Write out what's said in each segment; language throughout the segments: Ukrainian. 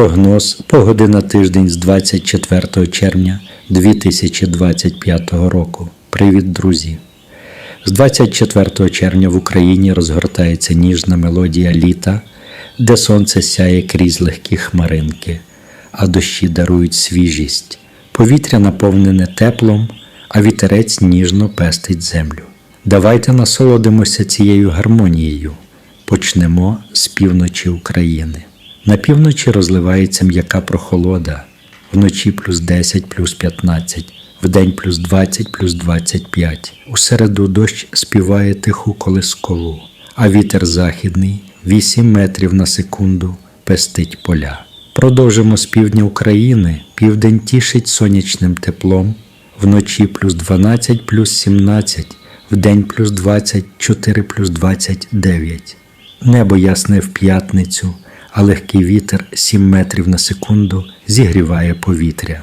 Прогноз погоди на тиждень з 24 червня 2025 року. Привіт, друзі! З 24 червня в Україні розгортається ніжна мелодія літа, де сонце сяє крізь легкі хмаринки, а дощі дарують свіжість. Повітря наповнене теплом, а вітерець ніжно пестить землю. Давайте насолодимося цією гармонією. Почнемо з півночі України. На півночі розливається м'яка прохолода, вночі плюс 10, плюс 15, вдень плюс 20, плюс 25. У середу дощ співає тиху колискову, а вітер західний 8 метрів на секунду пестить поля. Продовжимо з півдня України. Південь тішить сонячним теплом, вночі плюс 12, плюс 17, вдень плюс 24, плюс 29. Небо ясне в п'ятницю, а легкий вітер 7 метрів на секунду зігріває повітря.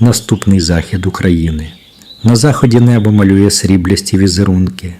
Наступний захід України. На заході небо малює сріблясті візерунки,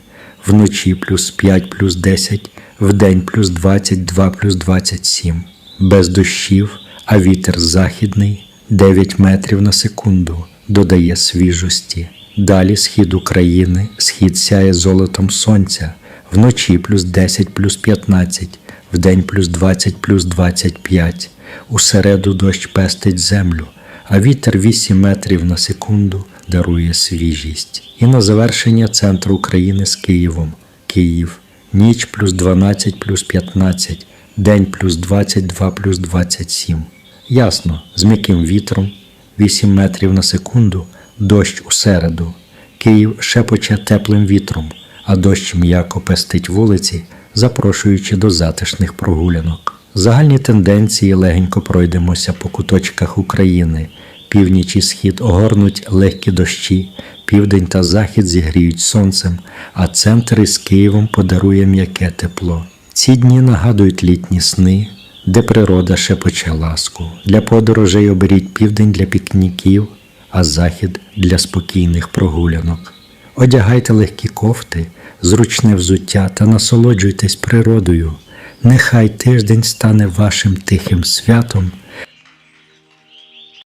вночі плюс 5 плюс 10, вдень плюс 22 плюс 27. Без дощів, а вітер західний 9 метрів на секунду додає свіжості. Далі схід України, схід сяє золотом сонця, вночі плюс 10 плюс 15, вдень плюс 20 плюс 25. У середу дощ пестить землю, а вітер 8 метрів на секунду дарує свіжість. І на завершення центр України з Києвом. Київ. Ніч плюс 12 плюс 15, день плюс 22 плюс 27. Ясно, з м'яким вітром 8 метрів на секунду, дощ у середу. Київ шепоче теплим вітром, а дощ м'яко пестить вулиці, запрошуючи до затишних прогулянок. Загальні тенденції легенько пройдемося по куточках України. Північ і схід огорнуть легкі дощі, південь та захід зігріють сонцем, а центр із Києвом подарує м'яке тепло. Ці дні нагадують літні сни, де природа шепоче ласку. Для подорожей оберіть південь для пікніків, а захід для спокійних прогулянок. Одягайте легкі кофти, зручне взуття та насолоджуйтесь природою. Нехай тиждень стане вашим тихим святом